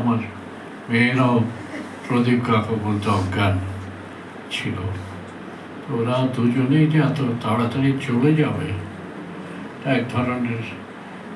আমার মেয়েরাও প্রদীপ কাকা বলতে অজ্ঞান ছিল। ওরা দুজনেই যে এত তাড়াতাড়ি চলে যাবে এক ধরনের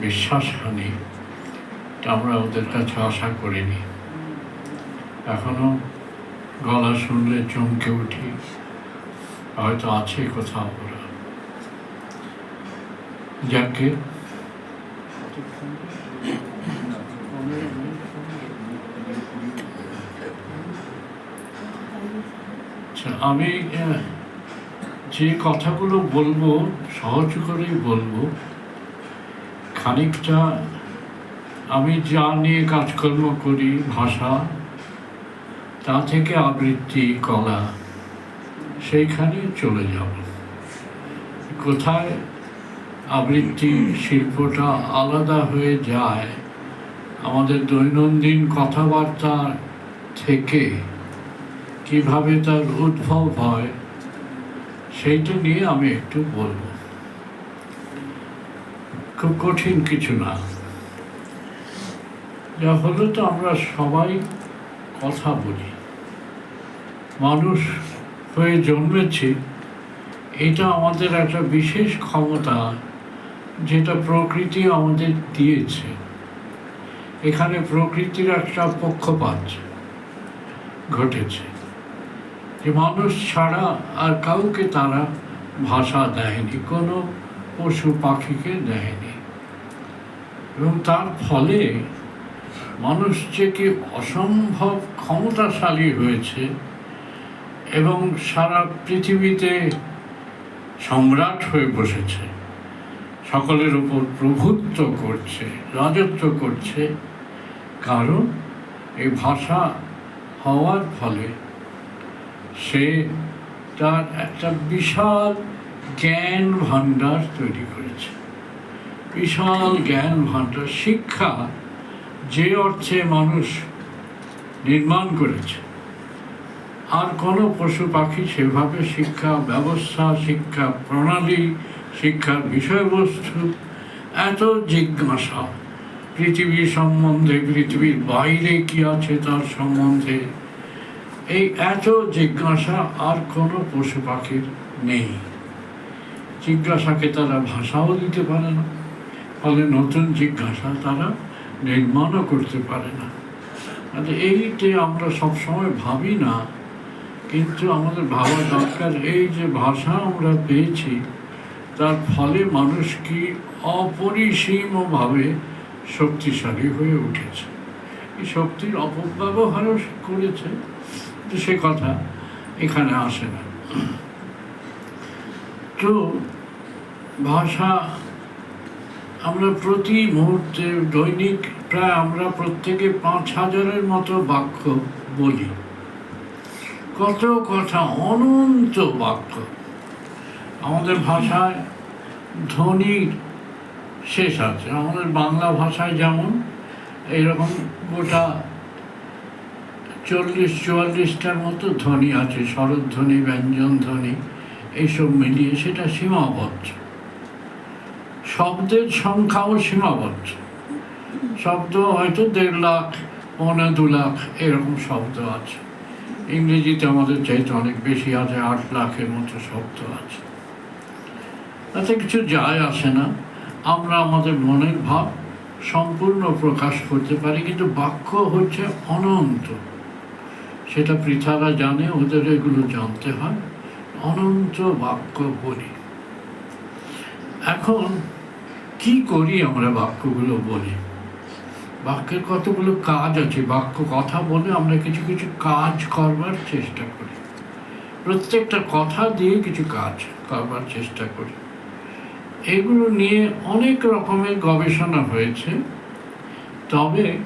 বিশ্বাসহানি এটা আমরা ওদের কাছে আশা করিনি। এখনও গলা শুনলে চমকে উঠি, হয়তো আছে কোথাও ওরা। যাকে আমি যে কথাগুলো বলব, সহজ করেই বলব, খানিকটা আমি যা নিয়ে কাজকর্ম করি, ভাষা, তা থেকে আবৃত্তি, কলা, সেইখানে চলে যাব। কোথায় আবৃত্তি শিল্পটা আলাদা হয়ে যায়, আমাদের দৈনন্দিন কথাবার্তা থেকে কীভাবে তার উদ্ভব হয়, সেইটা নিয়ে আমি একটু বলব। খুব কঠিন কিছু না। যা হলো তো আমরা সবাই কথা বলি। মানুষ হয়ে জন্মেছি, এটা আমাদের একটা বিশেষ ক্ষমতা, যেটা প্রকৃতি আমাদের দিয়েছে। এখানে প্রকৃতির একটা পক্ষপাত ঘটেছে। যে মানুষ ছাড়া আর কাউকে তারা ভাষা দেয়নি, কোনো পশু পাখিকে দেয়নি। এবং তার ফলে মানুষ যে কি অসম্ভব ক্ষমতাশালী হয়েছে এবং সারা পৃথিবীতে সম্রাট হয়ে বসেছে, সকলের উপর প্রভুত্ব করছে, রাজত্ব করছে। কারণ এই ভাষা হওয়ার ফলে সে তার একটা বিশাল জ্ঞান ভাণ্ডার তৈরি করেছে। বিশাল জ্ঞান ভাণ্ডার, শিক্ষা যে অর্থে মানুষ নির্মাণ করেছে। আর কোনো পশু পাখি সেভাবে শিক্ষা, ব্যবস্থা, শিক্ষা প্রণালী, শিক্ষার বিষয়বস্তু এত জিজ্ঞাসা। পৃথিবী সম্বন্ধে, পৃথিবীর বাইরে কি আছে তার সম্বন্ধে এই এত জিজ্ঞাসা আর কোনো পশু পাখির নেই। জিজ্ঞাসাকে তারা ভাষাও দিতে পারে না, ফলে নতুন জিজ্ঞাসা তারা নির্মাণও করতে পারে না। আর এইতে আমরা সবসময় ভাবি না, কিন্তু আমাদের ভাবা দরকার, এই যে ভাষা আমরা পেয়েছি, তার ফলে মানুষ কি অপরিসীমভাবে শক্তিশালী হয়ে উঠেছে? এই শক্তির অপব্যবহারও করেছে। তো সে কথা এখানে আসে না। তো ভাষা আমরা প্রতি মুহূর্তে দৈনিক প্রায় আমরা প্রত্যেকে পাঁচ হাজারের মতো বাক্য বলি। কত কথা, অনন্ত বাক্য। আমাদের ভাষায় ধ্বনির শেষ আছে। আমাদের বাংলা ভাষায় যেমন এইরকম গোটা চল্লিশ, চুয়াল্লিশটার মতো ধ্বনি আছে স্বরধ্বনি ব্যঞ্জন ধ্বনি, এইসব মিলিয়ে সেটা সীমাবদ্ধ। শব্দের সংখ্যাও সীমাবদ্ধ। শব্দ হয়তো দেড় লাখ, পৌনে দু লাখ, এরকম শব্দ আছে। ইংরেজিতে আমাদের চাইতে অনেক বেশি আছে, আট লাখের মতো শব্দ আছে। তাতে কিছু যায় আসে না। আমরা আমাদের মনের ভাব সম্পূর্ণ প্রকাশ করতে পারি, কিন্তু বাক্য হচ্ছে অনন্ত। সেটা পৃথারা জানে, ওদের এগুলো জানতে হয়। অনন্ত বাক্য বলি। এখন, কি করি আমরা বাক্যগুলো বলি? বাক্যের কতগুলো কাজ আছে? বাক্য কথা বলে আমরা কিছু কিছু কাজ করবার চেষ্টা করি। প্রত্যেকটা কথা দিয়ে কিছু কাজ করবার চেষ্টা করি। এগুলো নিয়ে অনেক রকমের গবেষণা হয়েছে। তবে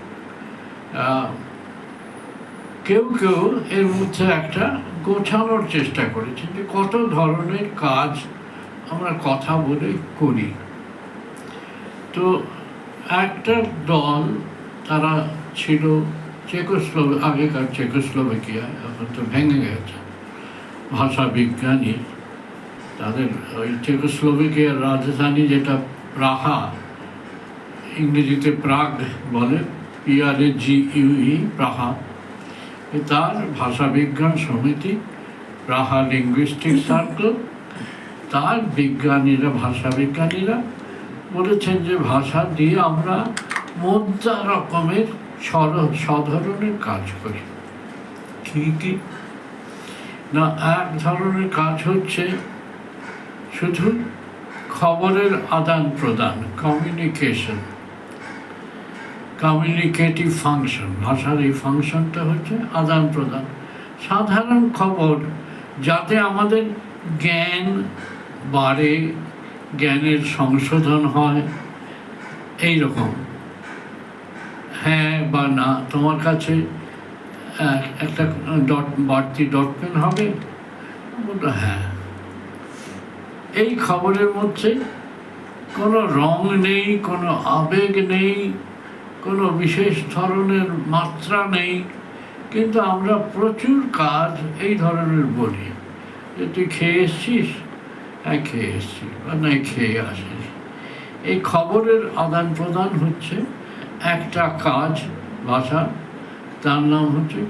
কেউ কেউ এর মধ্যে একটা গোছানোর চেষ্টা করেছে যে কত ধরনের কাজ আমরা কথা বলে করি। তো একটা দল তারা ছিল চেকোস্লো আগেকার চেকোস্লোভাকিয়া, এখন তো ভেঙে গেছে। ভাষা বিজ্ঞানী, তাদের ওই চেকোস্লোভাকিয়ার রাজধানী যেটা প্রাহা ইংরেজিতে প্রাগ বলে পিআরএ জি ইউই প্রাহা তার ভাষাবিজ্ঞান সমিতি রাহা লিঙ্গুইস্টিক সার্কেল তার বিজ্ঞানীরা ভাষাবিজ্ঞানীরা বলেছেন যে ভাষা দিয়ে আমরা মধ্যা রকমের সর- সাধারণের কাজ করি। কি কি? না এক ধরনের কাজ হচ্ছে শুধু খবরের আদান প্রদান কমিউনিকেশন কমিউনিকেটিভ ফাংশন ভাষার এই ফাংশনটা হচ্ছে আদান প্রদান। সাধারণ খবর, যাতে আমাদের জ্ঞান বাড়ে, জ্ঞানের সংশোধন হয় এই রকম হ্যাঁ বা না, তোমার কাছে একটা ডট, বাড়তি ডট পেন হবে? হ্যাঁ। এই খবরের মধ্যে কোনো রং নেই, কোনো আবেগ নেই কোনো বিশেষ ধরনের মাত্রা নেই, কিন্তু আমরা প্রচুর কাজ এই ধরনের বলি। যে তুই খেয়ে এসছিস? হ্যাঁ খেয়ে এসছি, বা নাই, খেয়ে আসিস। এই খবরের আদান প্রদান হচ্ছে একটা কাজ, ভাষা, তার নাম হচ্ছে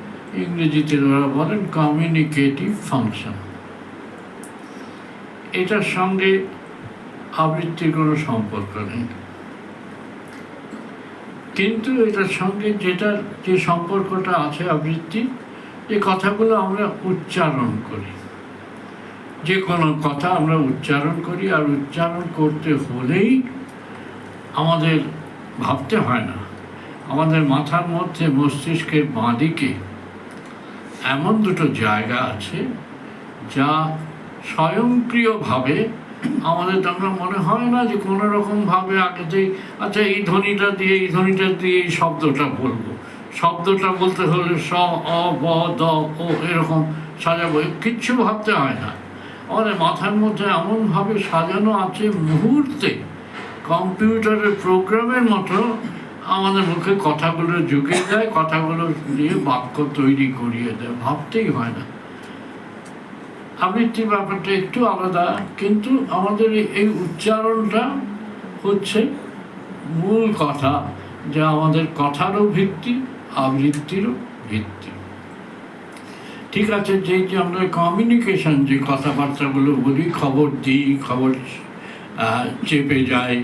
ইংরেজিতে ওরা বলেন কমিউনিকেটিভ ফাংশন এটার সঙ্গে আবৃত্তির কোনো সম্পর্ক নেই। কিন্তু এটার সঙ্গে যেটা, যে সম্পর্কটা আছে আবৃত্তি যে কথাগুলো আমরা উচ্চারণ করি। যে কোনো কথা আমরা উচ্চারণ করি, আর উচ্চারণ করতে হলেই আমাদের ভাবতে হয় না। আমাদের মাথার মধ্যে, মস্তিষ্কের বাঁদিকে এমন দুটো জায়গা আছে, যা স্বয়ংক্রিয়ভাবে আমাদের তখন মনে হয় না যে কোনো রকমভাবে আগেতেই আচ্ছা এই ধ্বনিটা দিয়ে, এই ধ্বনিটা দিয়ে এই শব্দটা বলব। শব্দটা বলতে হলে স, অ, ব, দ, ও এরকম সাজাবো। কিচ্ছু ভাবতে হয় না। আমাদের মাথার মধ্যে এমনভাবে সাজানো আছে মুহূর্তে। কম্পিউটারের প্রোগ্রামের মতো আমাদের মুখে কথাগুলো ঢুকে দেয় কথাগুলো দিয়ে বাক্য তৈরি করিয়ে দেয়। ভাবতেই হয় না। আবৃত্তির ব্যাপারটা একটু আলাদা, কিন্তু আমাদের এই- উচ্চারণটা হচ্ছে মূল কথা, যা আমাদের কথারও ভিত্তি, আবৃত্তিরও ভিত্তি। ঠিক আছে যেই যে আমরা কমিউনিকেশন যে কথাবার্তাগুলো বলি, খবর দিই, খবর চেপে যায়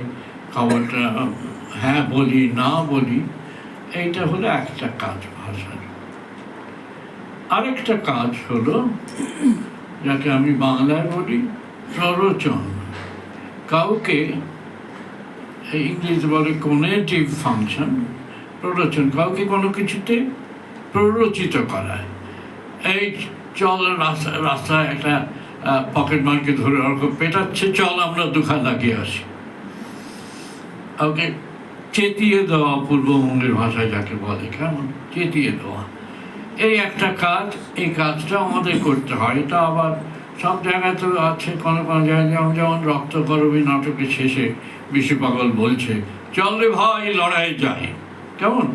খবরটা হ্যাঁ বলি, না বলি, এইটা হলো একটা কাজ ভাষার। আরেকটা কাজ হলো যাকে আমি বাংলায় বলি প্ররোচন কাউকে ইংরেজি বলে কোনেটিভ ফাংশন প্ররোচন, কাউকে কোনো কিছুতে প্ররোচিত করা। এই চল রাস্তা রাস্তায় একটা পকেট মারকে ধরে ওরকম পেটাচ্ছে, চল আমরা দুখা লাগিয়ে আসি। ওকে চেতিয়ে দেওয়া, পূর্ববঙ্গের ভাষায় যাকে বলে, কেমন? চেতিয়ে দেওয়া। এই একটা কাজ এই কাজটা আমাদের করতে হয়। এটা আবার সব জায়গাতে আছে কোনো কোনো জায়গায় যেমন যেমন রক্ত করবি নাটকের শেষে বিশু পাগল বলছে চল রে ভাই লড়াই যায় কেমন?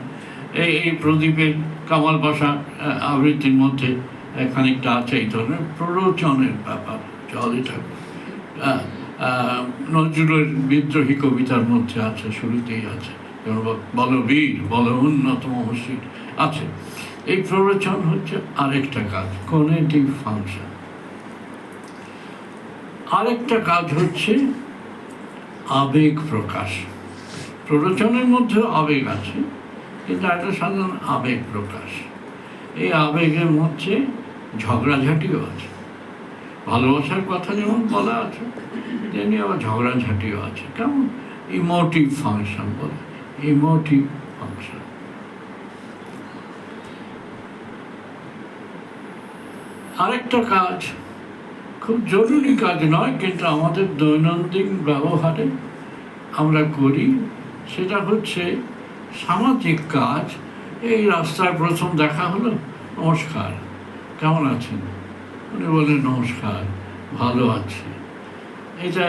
এই এই প্রদীপের কামাল আহ, আবৃত্তির মধ্যে খানিকটা আছে এই ধরনের প্ররোচনের ব্যাপার চল এটা। নজরুলের বিদ্রোহী কবিতার মধ্যে আছে শুরুতেই আছে। যেমন বল- বল উন্নত আছে এই প্ররোচন হচ্ছে আরেকটা কাজ কোনেটিভ ফাংশন। আরেকটা কাজ হচ্ছে আবেগ প্রকাশ। প্ররোচনের মধ্যেও আবেগ আছে, কিন্তু একটা সাধারণ আবেগ প্রকাশ। এই আবেগের মধ্যে ঝগড়াঝাটিও আছে। ভালোবাসার কথা যেমন বলা আছে, তেমনি আবার ঝগড়াঝাটিও আছে। কেমন? ইমোটিভ ফাংশন বলে। ইমোটিভ ফাংশন আরেকটা কাজ, খুব জরুরি কাজ নয়, কিন্তু আমাদের দৈনন্দিন ব্যবহারে আমরা করি, সেটা হচ্ছে সামাজিক কাজ। এই রাস্তায় প্রথম দেখা হলো, নমস্কার, কেমন আছেন? উনি বললেন, নমস্কার, ভালো আছি। এটা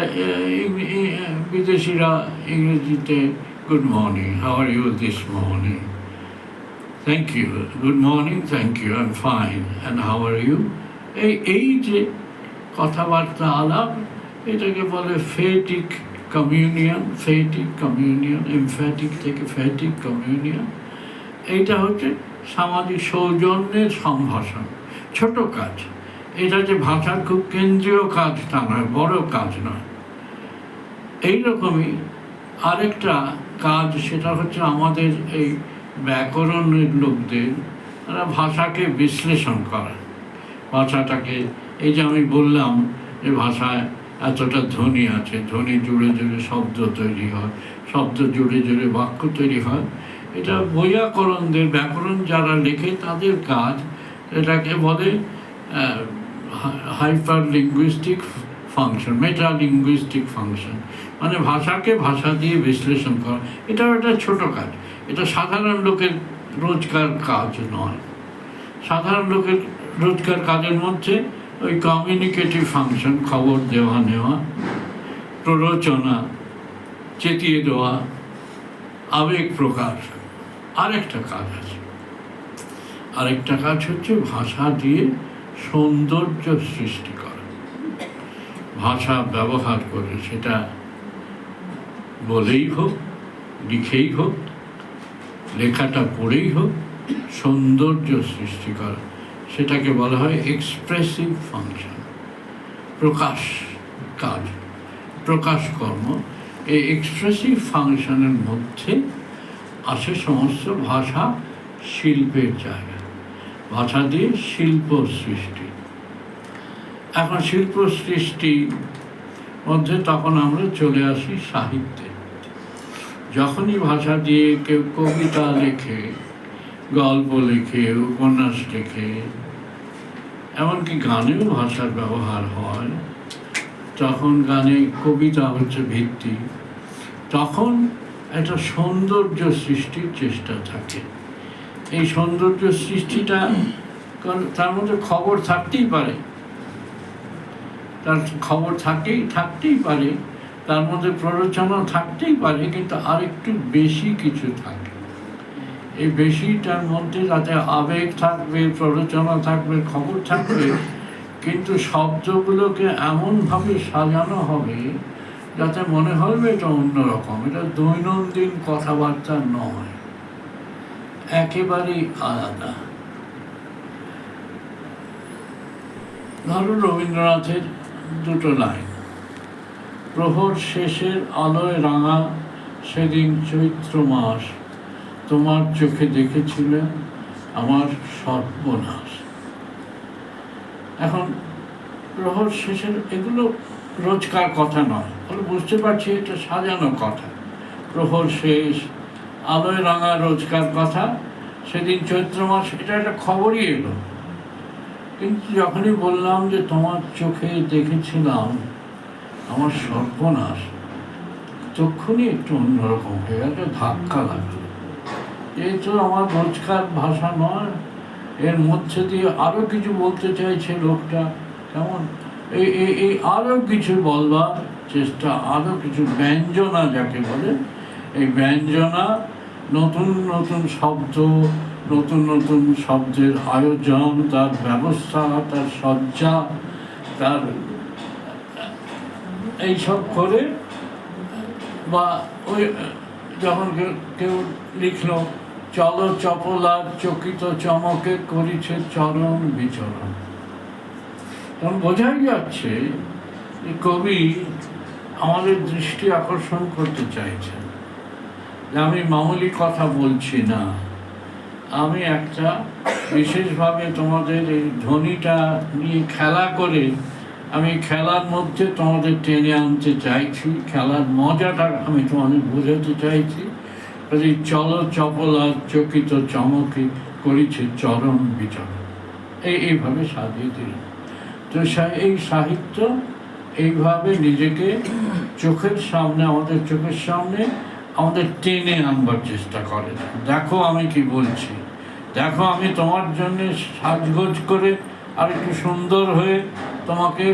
বিদেশিরা ইংরেজিতে morning how are you this morning thank you good morning thank you I am fine and how are you এই এই যে কথাবার্তা আলাপ, এটাকে বলে phatic communion phatic communion, emphatic থেকে ফ্যাটিক কমিউনিয়ন। এইটা হচ্ছে সামাজিক সৌজন্যের সম্ভাষণ। ছোট কাজ। এটা যে ভাষার খুব কেন্দ্রীয় কাজ তা নয়, বড় কাজ নয়। এইরকমই আরেকটা কাজ, সেটা হচ্ছে আমাদের এই ব্যাকরণের লোকদের, তারা ভাষাকে বিশ্লেষণ করা। ভাষাটাকে, এই যে আমি বললাম যে ভাষায় এতটা ধ্বনি আছে, ধ্বনি জুড়ে জুড়ে শব্দ তৈরি হয়, শব্দ জুড়ে জুড়ে বাক্য তৈরি হয়, এটা বৈয়াকরণদের ব্যাকরণ যারা লেখে তাদের কাজ, এটাকে বলে hyper linguistic function meta linguistic function মানে ভাষাকে ভাষা দিয়ে বিশ্লেষণ করা, এটাও একটা ছোট কাজ। এটা সাধারণ লোকের রোজকার কাজ নয়। সাধারণ লোকের রোজকার কাজের মধ্যে ওই কমিউনিকেটিভ ফাংশন খবর দেওয়া নেওয়া, প্ররোচনা, চেতিয়ে দেওয়া, আবেগ প্রকাশ, আরেকটা কাজ আছে। আরেকটা কাজ হচ্ছে ভাষা দিয়ে সৌন্দর্য সৃষ্টি করা। ভাষা ব্যবহার করে সেটা বলেই হোক, লিখেই হোক, লেখাটা পড়েই হোক, সৌন্দর্য সৃষ্টি করা, সেটাকে বলা হয় এক্সপ্রেসিভ ফাংশন প্রকাশ কাজ, প্রকাশ কর্ম। এই এক্সপ্রেসিভ ফাংশনের মধ্যে আসে সমস্ত ভাষা শিল্পের জায়গা, ভাষা দিয়ে শিল্প সৃষ্টি। এখন শিল্প সৃষ্টি মধ্যে তখন আমরা চলে আসি সাহিত্যে। যখনই ভাষা দিয়ে কেউ কবিতা লেখে, গল্প লেখে, উপন্যাস লেখে, এমনকি গানেও ভাষার ব্যবহার হয়, তখন গানে কবিতা হচ্ছে ভিত্তি। তখন একটা সৌন্দর্য সৃষ্টির চেষ্টা থাকে। এই সৌন্দর্য সৃষ্টিটা তার মধ্যে খবর থাকতেই পারে। তার খবর থাকতেই থাকতেই পারে, তার মধ্যে প্ররোচনা থাকতেই পারে, কিন্তু আরেকটু বেশি কিছু থাকে। এই বেশিটার মধ্যে যাতে আবেগ থাকবে, প্ররোচনা থাকবে, খবর থাকবে, কিন্তু শব্দগুলোকে এমনভাবে সাজানো হবে যাতে মনে হবে এটা অন্যরকম এটা দৈনন্দিন কথাবার্তা নয়, একেবারেই আলাদা। ধরো রবীন্দ্রনাথের দুটো লাইন। প্রহর শেষের আলোয় রাঙা সেদিন চৈত্র মাস। তোমার চোখে দেখেছিলেন আমার সর্বনাশ। এখন প্রহর শেষের এগুলো রোজকার কথা নয় তাহলে বুঝতে পারছি এটা সাজানো কথা। প্রহর শেষ, আলোয় রাঙা রোজকার কথা, সেদিন চৈত্র মাস, এটা একটা খবরই এলো। কিন্তু যখনই বললাম যে তোমার চোখে দেখেছিলাম, আমার সর্বনাশ, তক্ষুনি একটু অন্যরকম হয়ে গেল ধাক্কা লাগল। এই তো আমার রোজকার ভাষা নয়, এর মধ্যে দিয়ে আরও কিছু বলতে চাইছে লোকটা, কেমন? এই এই এই আরও কিছু বলবার চেষ্টা, আরও কিছু ব্যঞ্জনা যাকে বলে, এই ব্যঞ্জনা নতুন নতুন শব্দ নতুন নতুন শব্দের আয়োজন, তার ব্যবস্থা, তার সজ্জা, তার এইসব করে বা ওই, যখন কেউ লিখলো, চল চপলার চকিত চমকে করিছে চরণ বিচরণ। তখন বোঝাই যাচ্ছে যে কবি আমাদের দৃষ্টি আকর্ষণ করতে চাইছেন। যে আমি মামুলি কথা বলছি না। আমি একটা বিশেষভাবে তোমাদের এই ধ্বনিটা নিয়ে খেলা করে আমি খেলার মধ্যে তোমাদের টেনে আনতে চাইছি, খেলার মজাটা আমি তোমাদের বোঝাতে চাইছি। কাজে চল চপলা চকিত চমকে করেছে চরম বিচরণ। এই, এইভাবে সাজিয়ে দিলাম। তো এই সাহিত্য এইভাবে নিজেকে চোখের সামনে, আমাদের চোখের সামনে আমাদের টেনে আনবার চেষ্টা করে। দেখো আমি কি বলছি। দেখো, আমি তোমার জন্য সাজগোজ করে আর একটু সুন্দর হয়ে তোমাকে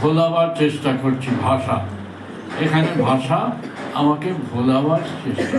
ভোলাবার চেষ্টা করছি, ভাষা। এখানে ভাষা আমাকে ভোলাবার চেষ্টা